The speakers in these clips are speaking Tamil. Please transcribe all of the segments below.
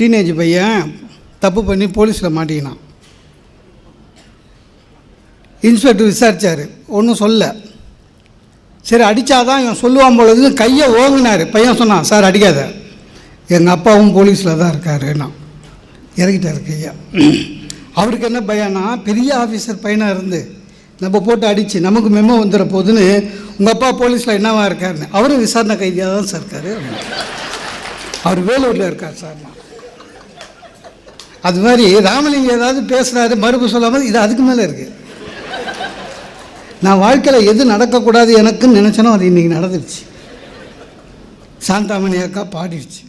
டீனேஜ் பையன் தப்பு பண்ணி போலீஸில் மாட்டிக்கினான். இன்ஸ்பெக்டர் விசாரித்தார் ஒன்றும் சொல்ல. சரி அடித்தாதான் இவன் சொல்லுவான் பொழுது கையை ஓங்கினார். பையன் சொன்னான் சார் அடிக்காத. எங்கள் அப்பாவும் போலீஸில் தான் இருக்கார் நான் இறங்கிட்டார் கையா. அவருக்கு என்ன பையனா பெரிய ஆஃபீஸர் பையனாக இருந்து நம்ம போட்டு அடித்து நமக்கு மெமோ வந்துட போகுதுன்னு உங்கள் அப்பா போலீஸில் என்னவா இருக்காருன்னு. அவரும் விசாரணை கைதியாக தான் சார் இருக்காரு. அவர் வேலூரில் இருக்கார் சார். அது மாதிரி ராமலிங்கம் ஏதாவது பேசுகிறாரு மறுப்பு சொல்லாமல் இது அதுக்கு மேலே இருக்குது நான் வாழ்க்கையில் எது நடக்கக்கூடாது எனக்குன்னு நினச்சனோ அது இன்றைக்கி நடந்துருச்சு. சாந்தாமணி அக்கா பாடிடுச்சு.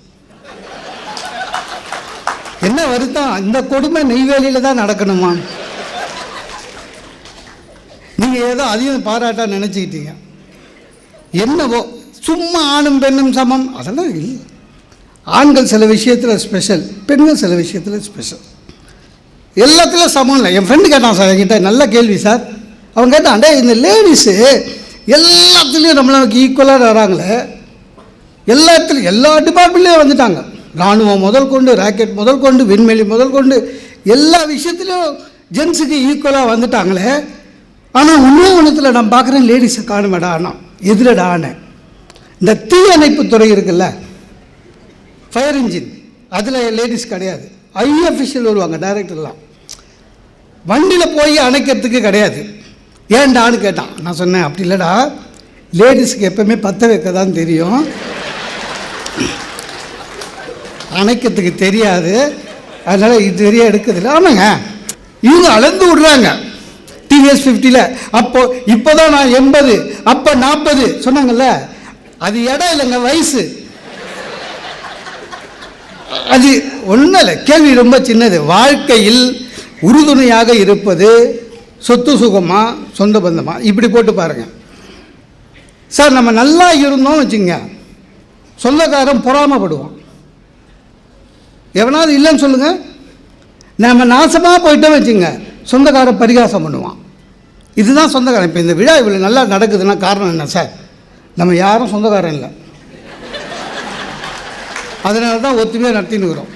என்ன வருத்தம்? இந்த கொடுமை நெய்வேலியில் தான் நடக்கணுமா? நீங்கள் ஏதோ அதையும் பாராட்டாக நினச்சிக்கிட்டீங்க. என்னவோ? சும்மா ஆணும் பெண்ணும் சமம். அதெல்லாம் இல்லை. ஆண்கள் சில விஷயத்தில் ஸ்பெஷல் பெண்கள் சில விஷயத்தில் ஸ்பெஷல் எல்லாத்துலேயும் சமம் இல்லை. என் ஃப்ரெண்டு கேட்டான் சார் என்கிட்ட நல்ல கேள்வி சார் அவன் கேட்டான் டேய் இந்த லேடிஸு எல்லாத்துலேயும் நம்மளுக்கு ஈக்குவலாக வராங்களே? எல்லாத்துலேயும் எல்லா டிபார்ட்மெண்ட்லேயும் வந்துட்டாங்க. இராணுவம் முதல் கொண்டு ராக்கெட் முதல் கொண்டு விண்வெளி முதல் கொண்டு எல்லா விஷயத்துலையும் ஜென்ஸுக்கு ஈக்குவலாக வந்துட்டாங்களே. ஆனால் இன்னும் ஒன்றுத்தில் நான் பார்க்குறேன் லேடிஸை காணுமேடா ஆனால் எதிரடா ஆனேன் இந்த தீயணைப்பு துறை இருக்குல்ல ஃபயர் இன்ஜின் அதில் லேடிஸ் கிடையாது. ஐ அஃபிஷியல் வருவாங்க டைரக்டர்லாம் வண்டியில் போய் அணைக்கிறதுக்கு கிடையாது. ஏன்டான்னு கேட்டான். நான் சொன்னேன் அப்படி இல்லைடா. லேடிஸ்க்கு எப்பவுமே பற்ற வைக்க தான் தெரியும். அணைக்கிறதுக்கு தெரியாது. அதனால் இது சரியாக எடுக்கிறதில்ல ஆமாங்க. இவங்க அளந்து விடுறாங்க. டிவிஎஸ் ஃபிஃப்டியில் அப்போ இப்போ தான் நான் எண்பது அப்போ நாற்பது சொன்னாங்கல்ல. அது இடம் இல்லைங்க வயசு. அது ஒன்றும் இல்லை கேள்வி ரொம்ப சின்னது. வாழ்க்கையில் உறுதுணையாக இருப்பது சொத்து சுகமா சொந்த பந்தமா? இப்படி போட்டு பாருங்க. சார் நம்ம நல்லா இருந்தோம் வச்சுங்க சொந்தக்காரன் பொறாமப்படுவான். எவனாவது இல்லைன்னு சொல்லுங்க. நம்ம நாசமாக போயிட்டோம் வச்சுங்க சொந்தக்காரன் பரிகாசம் பண்ணுவான். இதுதான் சொந்தக்காரன். இப்போ இந்த விழா இவ்வளோ நல்லா நடக்குதுன்னா காரணம் என்ன சார்? நம்ம யாரும் சொந்தக்காரன் இல்லை. அதனால தான் ஒத்துமையாக நடத்தின்னு இருக்கிறோம்.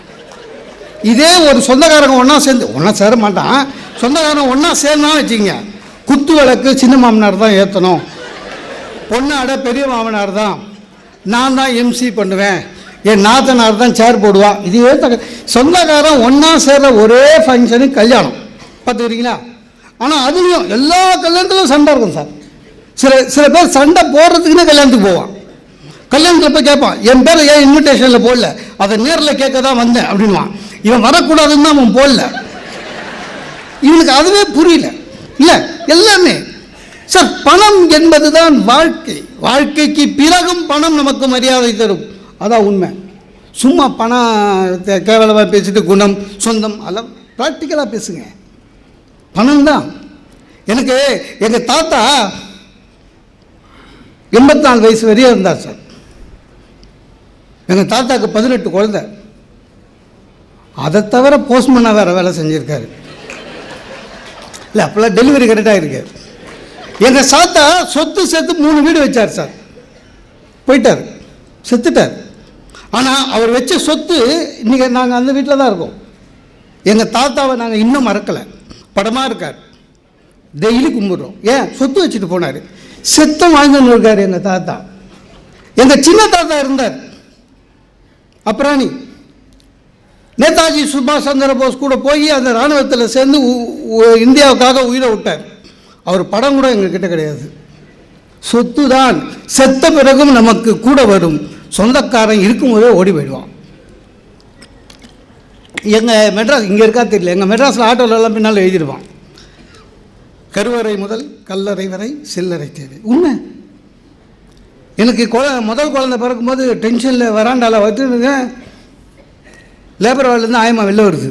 இதே ஒரு சொந்தக்காரங்க ஒன்றா சேர்ந்து ஒன்றா சேர மாட்டான். சொந்தக்காரங்க ஒன்றா சேர்ந்தா வச்சுக்கோங்க குத்து விளக்கு சின்ன மாமனார் தான் ஏற்றணும் பொண்ணாட பெரிய மாமனார் தான். நான் தான் எம்சி பண்ணுவேன். என் நாத்தனார் தான் சேர் போடுவான் இதுவே தக சொந்தக்காரன் ஒன்றா சேர்ற ஒரே ஃபங்க்ஷனு கல்யாணம். பார்த்துக்கிறீங்களா? ஆனால் அதுலேயும் எல்லா கல்யாணத்துலையும் சண்டை இருக்கும் சார். சில சில பேர் சண்டை போடுறதுக்குன்னு கல்யாணத்துக்கு போவான். கல்யாணத்தில் போய் கேட்பான் என் பேரை ஏன் இன்விடேஷனில் போடல? அதை நேரில் கேட்க தான் வந்தேன் அப்படின்வான் இவன் வரக்கூடாதுன்னு தான் அவன் போடல. இவனுக்கு அதுவே புரியல. இல்லை எல்லாமே. சார் பணம் என்பது தான் வாழ்க்கை. வாழ்க்கைக்கு பிறகும் பணம் நமக்கு மரியாதை தரும். அதான் உண்மை. சும்மா பணம் கேவலமாக பேசிட்டு குணம் சொந்தம் அதெல்லாம் ப்ராக்டிக்கலாக பேசுங்க. பணம் தான். எனக்கு எங்கள் தாத்தா எண்பத்தி நாலு வயசு வரையும் இருந்தார் சார். எங்கள் தாத்தாவுக்கு பதினெட்டு குழந்தை. அதை தவிர போஸ்ட்மேனாக வேறு வேலை செஞ்சுருக்காரு. இல்லை அப்போல்லாம் டெலிவரி கரெக்டாக இருக்கு. எங்கள் சாத்தா சொத்து சேர்த்து மூணு வீடு வச்சார் சார். போயிட்டார். செத்துட்டார். ஆனால் அவர் வச்ச சொத்து இன்றைக்கி நாங்கள் அந்த வீட்டில் தான் இருக்கோம். எங்கள் தாத்தாவை நாங்கள் இன்னும் மறக்கலை. படமாக இருக்கார். டெய்லி கும்பிட்றோம். ஏன்? சொத்து வச்சுட்டு போனார். செத்தம் வாழ்ந்துன்னு இருக்கார் எங்கள் தாத்தா. எங்கள் சின்ன தாத்தா இருந்தார். அப்புறாணி நேதாஜி சுபாஷ் சந்திர போஸ் கூட போய் அந்த இராணுவத்தில் சேர்ந்து உ- இந்தியாவுக்காக உயிரை விட்டார். அவர் படம் கூட எங்ககிட்ட கிடையாது. சொத்து தான் செத்த பிறகும் நமக்கு கூட வரும். சொந்தக்காரன் இருக்கும்போதே ஓடி போயிடுவான். எங்கள் மெட்ராஸ் இங்கே இருக்கா தெரியல. எங்கள் மெட்ராஸில் ஆட்டோவில் எல்லாம் பின்னால் எழுதிடுவான். கருவறை முதல் கல்லறை வரை சில்லறை தேவை. உண்மை? எனக்கு குழ முதல் குழந்தை பிறக்கும்போது டென்ஷனில் வராண்டால வச்சுருங்க லேபர் வார்டுலேருந்து ஆயமா வெளில வருது.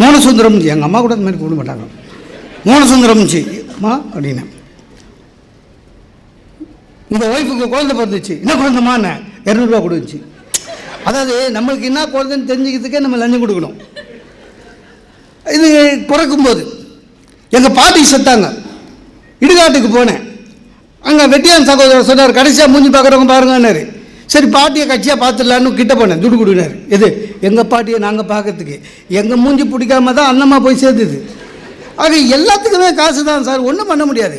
மோனசுந்தரம் எங்கள் அம்மா கூட இந்த மாதிரி கூப்பிட மாட்டாங்க. மோனசுந்தரம் அம்மா அப்படின்னு. இந்த ஒய்ஃபுக்கு குழந்தை பிறந்துச்சு. என்ன குழந்தைமான்னு இரநூறுவா கொடுச்சு அதாவது நம்மளுக்கு என்ன குழந்தைன்னு தெரிஞ்சுக்கிறதுக்கே நம்ம லஞ்சம் கொடுக்கணும். இது பிறக்கும்போது எங்கள் பாட்டி செத்தாங்க. இடுகாட்டுக்கு போனேன். அங்கே வெட்டியான் சகோதரர் சொன்னார் கடைசியாக மூஞ்சி பார்க்குறவங்க பாருங்கன்னாரு. சரி பாட்டியை கட்சியாக பார்த்துடலான்னு கிட்ட போனேன் துடு கொடுனாரு. எது? எங்கள் பாட்டியை நாங்கள் பார்க்கறதுக்கு. எங்கள் மூஞ்சி பிடிக்காம தான் அன்னம்மா போய் சேர்ந்துது. ஆக எல்லாத்துக்குமே காசு தான் சார் ஒன்றும் பண்ண முடியாது.